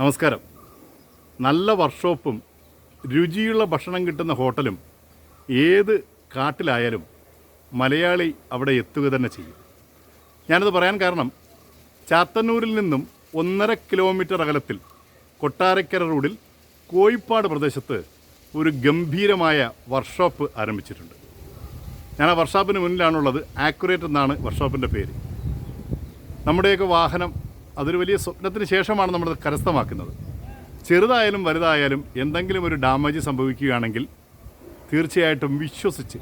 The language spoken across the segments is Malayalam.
നമസ്കാരം. നല്ല വർക്ക്ഷോപ്പും രുചിയുള്ള ഭക്ഷണം കിട്ടുന്ന ഹോട്ടലും ഏത് കാട്ടിലായാലും മലയാളി അവിടെ എത്തുക തന്നെ ചെയ്യും. ഞാനത് പറയാൻ കാരണം ചാത്തന്നൂരിൽ നിന്നും ഒന്നര കിലോമീറ്റർ അകലത്തിൽ കൊട്ടാരക്കര റോഡിൽ കോഴിപ്പാട് പ്രദേശത്ത് ഒരു ഗംഭീരമായ വർക്ക്ഷോപ്പ് ആരംഭിച്ചിട്ടുണ്ട്. ഞാൻ ആ വർക്ക്ഷോപ്പിന് മുന്നിലാണുള്ളത്. ആക്യുറേറ്റ് എന്നാണ് വർക്ക്ഷോപ്പിന്റെ പേര്. നമ്മുടെയൊക്കെ വാഹനം അതൊരു വലിയ സ്വപ്നത്തിന് ശേഷമാണ് നമ്മൾ കരസ്ഥമാക്കുന്നത്. ചെറുതായാലും വലുതായാലും എന്തെങ്കിലും ഒരു ഡാമേജ് സംഭവിക്കുകയാണെങ്കിൽ തീർച്ചയായിട്ടും വിശ്വസിച്ച്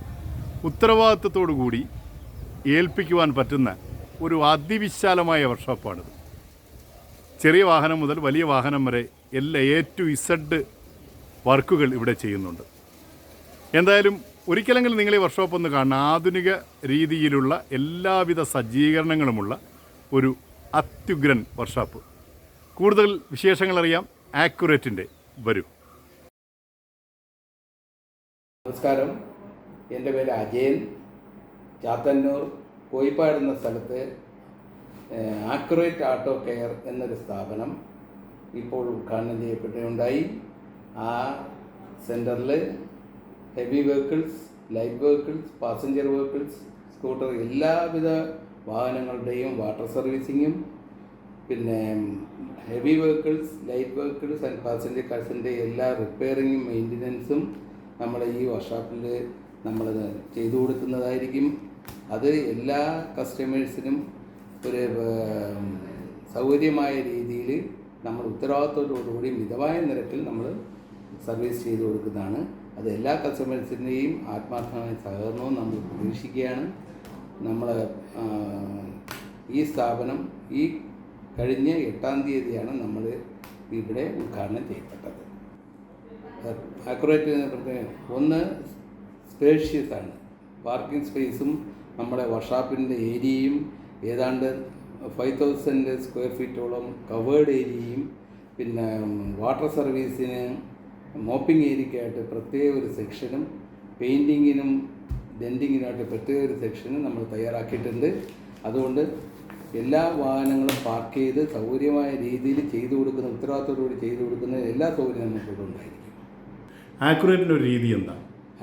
ഉത്തരവാദിത്വത്തോടു കൂടി ഏൽപ്പിക്കുവാൻ പറ്റുന്ന ഒരു അതിവിശാലമായ വർക്ക്ഷോപ്പാണിത്. ചെറിയ വാഹനം മുതൽ വലിയ വാഹനം വരെ എല്ലാ എ ടു ഇസഡ് വർക്കുകൾ ഇവിടെ ചെയ്യുന്നുണ്ട്. എന്തായാലും ഒരിക്കലെങ്കിലും നിങ്ങൾ ഈ വർക്ക്ഷോപ്പ് ഒന്ന് കാണണം ആധുനിക രീതിയിലുള്ള എല്ലാവിധ സജ്ജീകരണങ്ങളുമുള്ള ഒരു അത്യുഗ്രൻ വർഷാപ്പ്. കൂടുതൽ വിശേഷങ്ങൾ അറിയാം ആക്യുറേറ്റിന്റെ വരൂ. നമസ്കാരം. എന്റെ പേര് അജയൻ. ചാത്തന്നൂർ കോയിപ്പാട് എന്ന സ്ഥലത്ത് ആക്യുറേറ്റ് ആട്ടോ കെയർ എന്നൊരു സ്ഥാപനം ഇപ്പോൾ ഉദ്ഘാടനം ചെയ്യപ്പെട്ടുണ്ടായി ആ സെന്ററിൽ heavy vehicles light vehicles passenger vehicles scooter എല്ലാവിധ വാഹനങ്ങളുടെയും വാട്ടർ സർവീസിങ്ങും പിന്നെ heavy vehicles light vehicles and passenger കാർസിന്റെ എല്ലാ റിപ്പയറിങ്ങും മെയിന്റനൻസും നമ്മൾ ഈ വർക്ക്ഷോപ്പിൽ നമ്മൾ ചെയ്തു കൊടുക്കുന്നതായിരിക്കും. അത് എല്ലാ കസ്റ്റമേഴ്സിനും ഒരു സൗകര്യമായ രീതിയിൽ നമ്മൾ ഉത്തരവാദിത്തത്തോടുകൂടി മിതമായ നിരക്കിൽ നമ്മൾ സർവീസ് ചെയ്തു കൊടുക്കുന്നതാണ്. അത് എല്ലാ കസ്റ്റമേഴ്സിന്റെയും ആത്മാർത്ഥമായ സഹകരണവും നമ്മൾ പ്രതീക്ഷിക്കുകയാണ്. നമ്മൾ ഈ സ്ഥാപനം ഈ കഴിഞ്ഞ എട്ടാം തീയതിയാണ് നമ്മൾ ഇവിടെ ഉദ്ഘാടനം ചെയ്യപ്പെട്ടത്. അക്യുറേറ്റ് പ്രത്യേകം. ഒന്ന് സ്പേഷ്യസ് ആണ്. പാർക്കിംഗ് സ്പേസും നമ്മുടെ വർഷാപ്പിന്റെ ഏരിയയും ഏതാണ്ട് ഫൈവ് തൗസൻഡ് സ്ക്വയർ ഫീറ്റോളം കവേർഡ് ഏരിയയും പിന്നെ വാട്ടർ സർവീസിന് മോപ്പിംഗ് ഏരിയയ്ക്കായിട്ട് പ്രത്യേക ഒരു സെക്ഷനും പെയിന്റിങ്ങിനും ഡെന്റിങ്ങിനായിട്ട് പ്രത്യേക ഒരു സെക്ഷന് നമ്മൾ തയ്യാറാക്കിയിട്ടുണ്ട്. അതുകൊണ്ട് എല്ലാ വാഹനങ്ങളും പാർക്ക് ചെയ്ത് സൗകര്യമായ രീതിയിൽ ചെയ്തു കൊടുക്കുന്ന ഉത്തരവാദിത്തോടുകൂടി ചെയ്തു കൊടുക്കുന്ന എല്ലാ സൗകര്യവും നമുക്കിവിടെ ഉണ്ടായിരിക്കും. ആക്യുറേറ്റിന്റെ ഒരു രീതി എന്താ?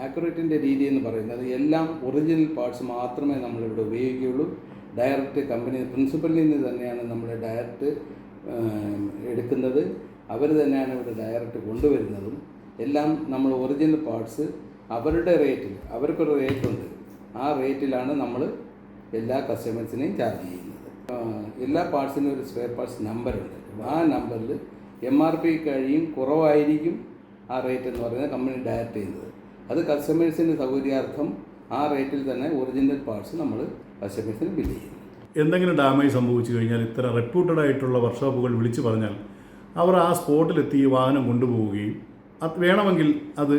ആക്യുറേറ്റിന്റെ രീതി എന്ന് പറയുന്നത് എല്ലാം ഒറിജിനൽ പാർട്സ് മാത്രമേ നമ്മളിവിടെ ഉപയോഗിക്കുകയുള്ളൂ. ഡയറക്റ്റ് കമ്പനി പ്രിൻസിപ്പലിൽ നിന്ന് തന്നെയാണ് നമ്മൾ ഡയറക്റ്റ് എടുക്കുന്നത്. അവർ തന്നെയാണ് ഇവിടെ ഡയറക്റ്റ് കൊണ്ടുവരുന്നതും. എല്ലാം നമ്മൾ ഒറിജിനൽ പാർട്സ് അവരുടെ റേറ്റിൽ അവർക്കൊരു റേറ്റുണ്ട് ആ റേറ്റിലാണ് നമ്മൾ എല്ലാ കസ്റ്റമേഴ്സിനെയും ചാർജ് ചെയ്യുന്നത്. എല്ലാ പാർട്സിനും ഒരു സ്പെയർ പാർട്സ് നമ്പറുണ്ട് ആ നമ്പറിൽ എം ആർ പി കഴിയും കുറവായിരിക്കും ആ റേറ്റ് എന്ന് പറയുന്നത് കമ്പനി ഡയറക്റ്റ് ചെയ്യുന്നത്. അത് കസ്റ്റമേഴ്സിന്റെ സൗകര്യാർത്ഥം ആ റേറ്റിൽ തന്നെ ഒറിജിനൽ പാർട്സ് നമ്മൾ കസ്റ്റമേഴ്സിന് ബില്ല് ചെയ്യും എന്തെങ്കിലും ഡാമേജ് സംഭവിച്ചു കഴിഞ്ഞാൽ ഇത്ര റെപ്യൂട്ടഡ് ആയിട്ടുള്ള വർക്ക്ഷോപ്പുകൾ വിളിച്ചു പറഞ്ഞാൽ അവർ ആ സ്പോട്ടിലെത്തി വാഹനം കൊണ്ടുപോവുകയും അത് വേണമെങ്കിൽ അത്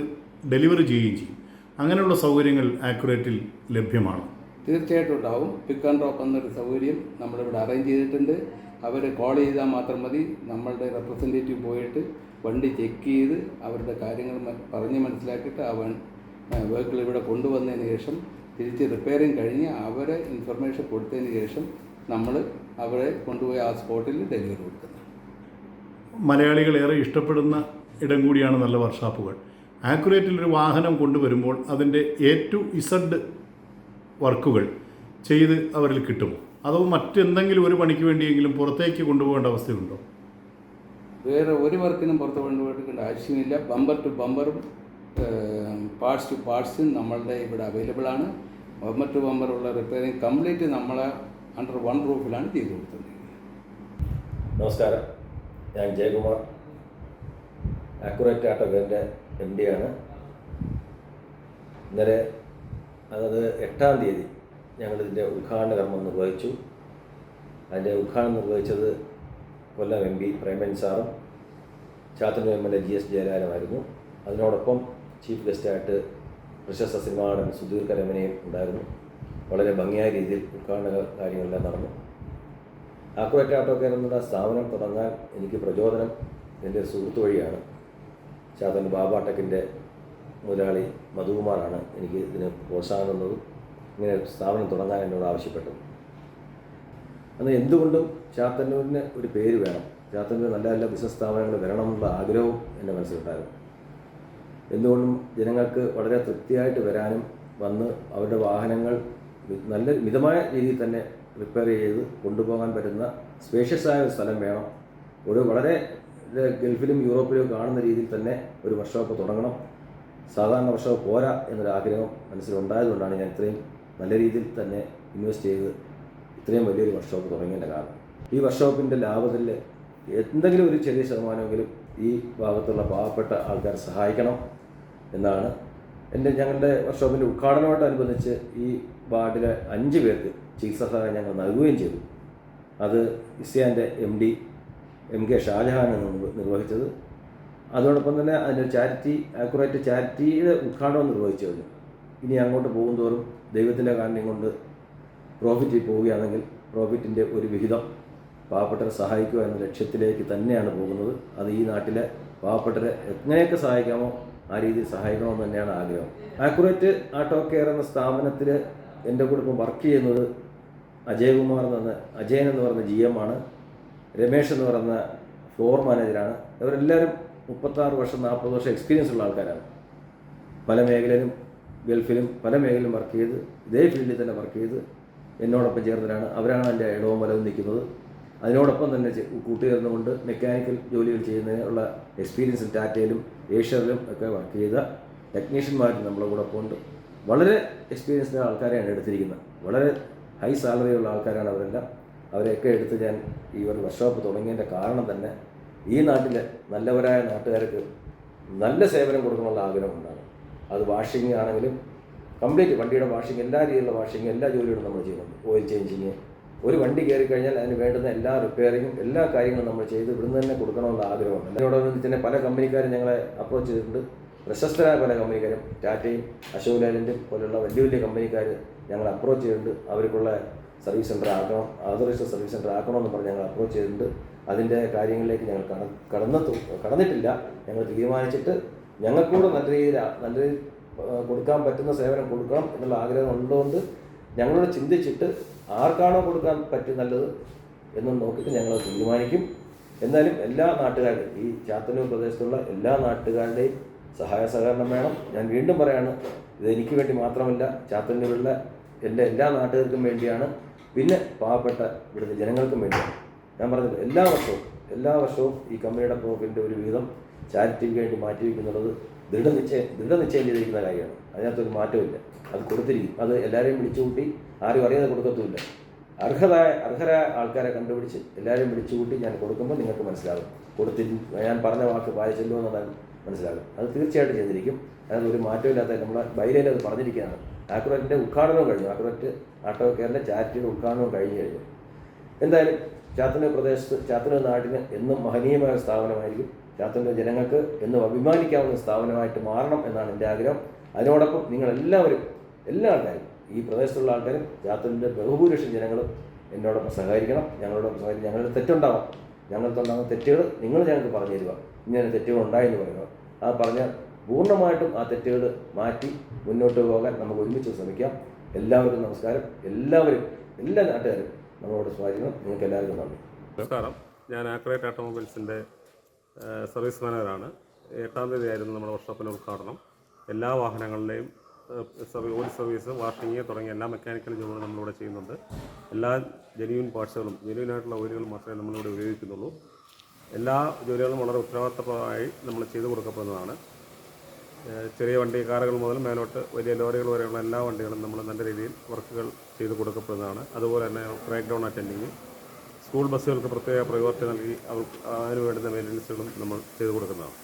ഡെലിവറി ചെയ്യുകയും ചെയ്യും. അങ്ങനെയുള്ള സൗകര്യങ്ങൾ ആക്യുറേറ്റിൽ ലഭ്യമാണ്. തീർച്ചയായിട്ടും ഉണ്ടാവും. പിക്ക് ആൻഡ് ഡ്രോപ്പ് എന്നൊരു സൗകര്യം നമ്മളിവിടെ അറേഞ്ച് ചെയ്തിട്ടുണ്ട്. അവർ കോൾ ചെയ്താൽ മാത്രം മതി. നമ്മളുടെ റെപ്രസെന്റേറ്റീവ് പോയിട്ട് വണ്ടി ചെക്ക് ചെയ്ത് അവരുടെ കാര്യങ്ങൾ പറഞ്ഞ് മനസ്സിലാക്കിയിട്ട് ആ വൺ വെഹിക്കിൾ ഇവിടെ കൊണ്ടുവന്നതിന് ശേഷം തിരിച്ച് റിപ്പയറിങ് കഴിഞ്ഞ് അവരെ ഇൻഫർമേഷൻ കൊടുത്തതിന് ശേഷം നമ്മൾ അവരെ കൊണ്ടുപോയി ആ സ്പോട്ടിൽ ഡെലിവറി കൊടുക്കുന്നത് മലയാളികൾ ഏറെ ഇഷ്ടപ്പെടുന്ന ഇടം കൂടിയാണ് നല്ല വർക്ക്ഷോപ്പുകൾ ആക്യുറേറ്റിൽ ഒരു വാഹനം കൊണ്ടുവരുമ്പോൾ അതിന്റെ എ ടു ഇസഡ് വർക്കുകൾ ചെയ്ത് അവരിൽ കിട്ടുമോ? അതോ മറ്റെന്തെങ്കിലും ഒരു പണിക്ക് വേണ്ടിയെങ്കിലും പുറത്തേക്ക് കൊണ്ടുപോകേണ്ട അവസ്ഥയുണ്ടോ? വേറെ ഒരു വർക്കിനും പുറത്ത് കൊണ്ടുപോയിട്ട് ആവശ്യമില്ല. ബമ്പർ ടു ബമ്പറും പാർട്സ് ടു പാർട്സും നമ്മളുടെ ഇവിടെ അവൈലബിൾ ആണ്. ബമ്പർ ടു ബമ്പർ ഉള്ള റിപ്പയറിങ് കംപ്ലീറ്റ് നമ്മളെ അണ്ടർ വൺ റൂഫിലാണ് ചെയ്തു കൊടുത്തത് നമസ്കാരം. ഞാൻ ജയകുമാർ. ആക്യുറേറ്റ് ആട്ടോകന്റെ എം ആണ് ഇന്നലെ അതായത് എട്ടാം തീയതി ഞങ്ങളിതിന്റെ ഉദ്ഘാടന കർമ്മം നിർവഹിച്ചു. അതിന്റെ ഉദ്ഘാടനം നിർവഹിച്ചത് കൊല്ലം എം പി പ്രേമൻ സാറും Chathannoor M L A G S ജയലാലുമായിരുന്നു അതിനോടൊപ്പം ചീഫ് ഗസ്റ്റായിട്ട് പ്രശസ്ത സിനിമാ നടൻ സുധീർ കരമനയും ഉണ്ടായിരുന്നു. വളരെ ഭംഗിയായ രീതിയിൽ ഉദ്ഘാടന കാര്യങ്ങളെല്ലാം നടന്നു. കെയർ എന്നുള്ള സ്ഥാപനം തുടങ്ങാൻ എനിക്ക് പ്രചോദനം എന്റെ സുഹൃത്ത് വഴിയാണ്. ചാത്തൻ ബാബാട്ടക്കിന്റെ മുതലാളി മധുകുമാറാണ് എനിക്ക് ഇതിന് പ്രോത്സാഹനം തന്നതും. ഇങ്ങനെ സ്ഥാപനം തുടങ്ങാൻ എന്നോട് ആവശ്യപ്പെട്ടത് അന്ന് എന്തുകൊണ്ടും ചാത്തന്നൂരിന് ഒരു പേര് വേണം. ചാത്തന്നൂർ നല്ല നല്ല ബിസിനസ് സ്ഥാപനങ്ങൾ വരണമെന്നുള്ള ആഗ്രഹവും എന്റെ മനസ്സിലുണ്ടായിരുന്നു. എന്തുകൊണ്ടും ജനങ്ങൾക്ക് വളരെ തൃപ്തിയായിട്ട് വരാനും വന്ന് അവരുടെ വാഹനങ്ങൾ നല്ല മിതമായ രീതിയിൽ തന്നെ റിപ്പയർ ചെയ്ത് കൊണ്ടുപോകാൻ പറ്റുന്ന സ്പേഷ്യസായ ഒരു സ്ഥലം വേണം. ഒരു വളരെ ഗൾഫിലും യൂറോപ്പിലും കാണുന്ന രീതിയിൽ തന്നെ ഒരു വർക്ക്ഷോപ്പ് തുടങ്ങണം. സാധാരണ വർക്ക്ഷോപ്പ് പോരാ എന്നൊരു ആഗ്രഹം മനസ്സിലുണ്ടായതുകൊണ്ടാണ് ഞാൻ ഇത്രയും നല്ല രീതിയിൽ തന്നെ ഇൻവെസ്റ്റ് ചെയ്ത് ഇത്രയും വലിയൊരു വർക്ക്ഷോപ്പ് തുടങ്ങേണ്ട കാരണം. ഈ വർക്ക്ഷോപ്പിന്റെ ലാഭത്തിൽ എന്തെങ്കിലും ഒരു ചെറിയ ശതമാനമെങ്കിലും ഈ ഭാഗത്തുള്ള പാവപ്പെട്ട ആൾക്കാരെ സഹായിക്കണം എന്നാണ് എന്റെ ഞങ്ങളുടെ വർക്ക്ഷോപ്പിന്റെ ഉദ്ഘാടനമായിട്ടനുബന്ധിച്ച് ഈ വാർഡിലെ അഞ്ച് പേർക്ക് ചികിത്സാ സഹായം ഞങ്ങൾ നൽകുകയും ചെയ്തു. അത് ഇസ്യാന്റെ എം ഡി എം കെ ഷാജഹാനാണ് നിർവ- നിർവഹിച്ചത്. അതോടൊപ്പം തന്നെ അതിന്റെ ചാരിറ്റി ആക്യുറേറ്റ് ചാരിറ്റിയുടെ ഉദ്ഘാടനം നിർവഹിച്ചു ഇനി അങ്ങോട്ട് പോകുന്തോറും ദൈവത്തിന്റെ കാരണം കൊണ്ട് പ്രോഫിറ്റിൽ പോവുകയാണെങ്കിൽ പ്രോഫിറ്റിന്റെ ഒരു വിഹിതം പാവപ്പെട്ടരെ സഹായിക്കുക എന്ന ലക്ഷ്യത്തിലേക്ക് തന്നെയാണ് പോകുന്നത്. അത് ഈ നാട്ടിലെ പാവപ്പെട്ടരെ എങ്ങനെയൊക്കെ സഹായിക്കാമോ ആ രീതിയിൽ സഹായിക്കണമെന്ന് തന്നെയാണ് ആഗ്രഹം. ആക്യുറേറ്റ് ആട്ടോ കെയർ എന്ന സ്ഥാപനത്തിൽ എന്റെ കൂടെ ഇപ്പം വർക്ക് ചെയ്യുന്നത് അജയകുമാർ എന്ന് അജയൻ എന്ന് പറയുന്ന ജി എം ആണ്. രമേഷ് എന്ന് പറയുന്ന ഫ്ലോർ മാനേജറാണ് അവരെല്ലാവരും മുപ്പത്താറ് വർഷം നാൽപ്പത് വർഷം എക്സ്പീരിയൻസ് ഉള്ള ആൾക്കാരാണ്. പല മേഖലയിലും ഗൾഫിലും പല മേഖലയിലും വർക്ക് ചെയ്ത് ഇതേ ഫീൽഡിൽ തന്നെ വർക്ക് ചെയ്ത് എന്നോടൊപ്പം ചേർന്നവരാണ്. അവരാണ് എന്റെ ഇടവും വലവും നിൽക്കുന്നത്. അതിനോടൊപ്പം തന്നെ കൂട്ടി കൂട്ടുചേർന്നുകൊണ്ട് മെക്കാനിക്കൽ ജോലികൾ ചെയ്യുന്നതിനുള്ള എക്സ്പീരിയൻസ് ടാറ്റയിലും ഏഷ്യയിലും ഒക്കെ വർക്ക് ചെയ്ത ടെക്നീഷ്യന്മാർ നമ്മളെ കൂടെ ഉണ്ട് വളരെ എക്സ്പീരിയൻസ്ഡ് ആൾക്കാരെയാണ് എടുത്തിരിക്കുന്നത്. വളരെ ഹൈ സാലറി ഉള്ള ആൾക്കാരാണ് അവരെല്ലാം. അവരെയൊക്കെ എടുത്ത് ഞാൻ ഈ ഒരു വർക്ക്ഷോപ്പ് തുടങ്ങിയതിന്റെ കാരണം തന്നെ ഈ നാട്ടിലെ നല്ലവരായ നാട്ടുകാർക്ക് നല്ല സേവനം കൊടുക്കണമെന്നുള്ള ആഗ്രഹമുണ്ടാണ് അത് വാഷിംഗ് ആണെങ്കിലും കംപ്ലീറ്റ് വണ്ടിയുടെ വാഷിംഗ് എല്ലാ രീതിയിലുള്ള വാഷിംഗ് എല്ലാ ജോലികളും നമ്മൾ ചെയ്യുന്നുണ്ട് ഓയിൽ ചേഞ്ചിങ് ഒരു വണ്ടി കയറി കഴിഞ്ഞാൽ അതിന് വേണ്ടുന്ന എല്ലാ റിപ്പയറിങ്ങും എല്ലാ കാര്യങ്ങളും നമ്മൾ ചെയ്ത് ഇവിടുന്ന് തന്നെ കൊടുക്കണമെന്നുള്ള ആഗ്രഹമുണ്ട്. അതിനോടൊപ്പം തന്നെ പല കമ്പനിക്കാരും ഞങ്ങളെ അപ്രോച്ച് ചെയ്തിട്ടുണ്ട്. പ്രശസ്തരായ പല കമ്പനിക്കാരും ടാറ്റയും അശോക് ലാലിന്റെയും പോലുള്ള വലിയ വലിയ കമ്പനിക്കാർ ഞങ്ങൾ അപ്രോച്ച് ചെയ്തിട്ടുണ്ട്. അവർക്കുള്ള സർവീസ് സെന്റർ ആക്കണം ഓതറൈസ്ഡ് സർവീസ് സെന്റർ ആക്കണമെന്ന് പറഞ്ഞ് ഞങ്ങൾ അപ്രോച്ച് ചെയ്തിട്ടുണ്ട്. അതിന്റെ കാര്യങ്ങളിലേക്ക് ഞങ്ങൾ കട കടന്നു കടന്നിട്ടില്ല. ഞങ്ങൾ തീരുമാനിച്ചിട്ട് ഞങ്ങൾക്കൂടെ നല്ല രീതിയിൽ നല്ല കൊടുക്കാൻ പറ്റുന്ന സേവനം കൊടുക്കണം എന്നുള്ള ആഗ്രഹം ഉള്ളതുകൊണ്ട് ഞങ്ങളോട് ചിന്തിച്ചിട്ട് ആർക്കാണോ കൊടുക്കാൻ പറ്റും നല്ലത് എന്ന് നോക്കിയിട്ട് ഞങ്ങൾ തീരുമാനിക്കും. എന്നാലും എല്ലാ നാട്ടുകാരുടെയും ഈ ചാത്തന്നൂർ പ്രദേശത്തുള്ള എല്ലാ നാട്ടുകാരുടെയും സഹായ സഹകരണം വേണം. ഞാൻ വീണ്ടും പറയാണ് ഇത് എനിക്ക് വേണ്ടി മാത്രമല്ല ചാത്തന്നൂരുള്ള എന്റെ എല്ലാ നാട്ടുകാർക്കും വേണ്ടിയാണ്. പിന്നെ പാവപ്പെട്ട ഇവിടുത്തെ ജനങ്ങൾക്കും വേണ്ടിയാണ്. ഞാൻ പറഞ്ഞത് എല്ലാ വർഷവും എല്ലാ വർഷവും ഈ കമ്പനിയുടെ പ്രോഫിറ്റിന്റെ ഒരു വിഹിതം ചാരിറ്റിക്ക് വേണ്ടി മാറ്റി മാറ്റിവെക്കുന്നുള്ളത് ദൃഢനിശ്ചയം ദൃഢനിശ്ചയം ചെയ്തിരിക്കുന്ന കാര്യമാണ്. അതിനകത്തൊരു മാറ്റമില്ല അത് കൊടുത്തിരിക്കും. അത് എല്ലാവരെയും വിളിച്ചുകൂട്ടി ആരും അറിയാതെ കൊടുക്കത്തുമില്ല. അർഹരായ അർഹരായ ആൾക്കാരെ കണ്ടുപിടിച്ച് എല്ലാവരെയും വിളിച്ചുകൂട്ടി ഞാൻ കൊടുക്കുമ്പോൾ നിങ്ങൾക്ക് മനസ്സിലാകും. കൊടുത്തി ഞാൻ പറഞ്ഞ വാക്ക് വായിച്ചല്ലോ എന്നുള്ളത് മനസ്സിലാകും. അത് തീർച്ചയായിട്ടും ചെയ്തിരിക്കും. അതിനകത്ത് ഒരു മാറ്റമില്ലാത്ത നമ്മുടെ ബൈലയിൽ അത് പറഞ്ഞിരിക്കുകയാണ്. ആക്യുറേറ്റിന്റെ ഉദ്ഘാടനവും കഴിഞ്ഞു. ആക്രോറ്റ് ആട്ടോ കെയറിന്റെ ചാരിറ്റിയുടെ ഉദ്ഘാടനവും കഴിഞ്ഞു കഴിഞ്ഞു. എന്തായാലും ചാത്തന്നൂർ പ്രദേശത്ത് ചാത്തന്നൂർ നാടിന് എന്നും മഹനീയമായ സ്ഥാപനമായിരിക്കും. ചാത്തന്നൂർ ജനങ്ങൾക്ക് എന്നും അഭിമാനിക്കാവുന്ന സ്ഥാപനമായിട്ട് മാറണം എന്നാണ് എന്റെ ആഗ്രഹം. അതിനോടൊപ്പം നിങ്ങളെല്ലാവരും എല്ലാ ആൾക്കാരും ഈ പ്രദേശത്തുള്ള ആൾക്കാരും ചാത്തന്നൂരിന്റെ ബഹുഭൂരിപക്ഷം ജനങ്ങളും എന്നോടൊപ്പം സഹകരിക്കണം. ഞങ്ങളോടൊപ്പം സഹകരിക്കും ഞങ്ങളുടെ തെറ്റുണ്ടാവാം. ഞങ്ങൾക്കുണ്ടാകുന്ന തെറ്റുകൾ നിങ്ങൾ ഞങ്ങൾക്ക് പറഞ്ഞു തരിക. ഇങ്ങനെ തെറ്റുകൾ ഉണ്ടായെന്ന് പറയുക. ആ പറഞ്ഞ പൂർണമായിട്ടും ആ തെറ്റുകൾ മാറ്റി മുന്നോട്ട് പോകാൻ നമുക്ക് ഒരുമിച്ച് ശ്രമിക്കാം. എല്ലാവർക്കും നമസ്കാരം. എല്ലാവരും എല്ലാ നാട്ടുകാരും നമ്മളോട് സ്വാധീനം നിങ്ങൾക്ക് എല്ലാവർക്കും നന്ദി. നമസ്കാരം. ഞാൻ ആക്രേറ്റ് ഓട്ടോമൊബൈൽസിന്റെ സർവീസ് മാനേജറാണ്. എട്ടാം തീയതി ആയിരുന്നു നമ്മുടെ വർക്ക്ഷോപ്പിന്റെ ഉദ്ഘാടനം. എല്ലാ വാഹനങ്ങളുടെയും ഓയിൽ സർവീസ് വാഷിംഗ് തുടങ്ങിയ എല്ലാ മെക്കാനിക്കൽ ജോലികളും നമ്മളിവിടെ ചെയ്യുന്നുണ്ട്. എല്ലാ ജെന്യൂൻ പാർട്സുകളും ജെന്യൂൻ ആയിട്ടുള്ള ഓയിലുകൾ മാത്രമേ നമ്മളിവിടെ ഉപയോഗിക്കുന്നുള്ളൂ. എല്ലാ ജോലികളും വളരെ ഉത്തരവാദിത്തമായി നമ്മൾ ചെയ്തു കൊടുക്കപ്പെടുന്നതാണ്. ചെറിയ വണ്ടി കാറുകൾ മുതൽ മേലോട്ട് വലിയ ലോറികൾ വരെയുള്ള എല്ലാ വണ്ടികളും നമ്മൾ നല്ല രീതിയിൽ വർക്കുകൾ ചെയ്ത് കൊടുക്കപ്പെടുന്നതാണ്. അതുപോലെ തന്നെ ബ്രേക്ക് ഡൗൺ അറ്റൻഡിങ് സ്കൂൾ ബസ്സുകൾക്ക് പ്രത്യേക പ്രയോറിറ്റി നൽകി അവർ അതിന് വേണ്ടുന്ന മെയിന്റനൻസുകളും നമ്മൾ ചെയ്ത് കൊടുക്കുന്നതാണ്.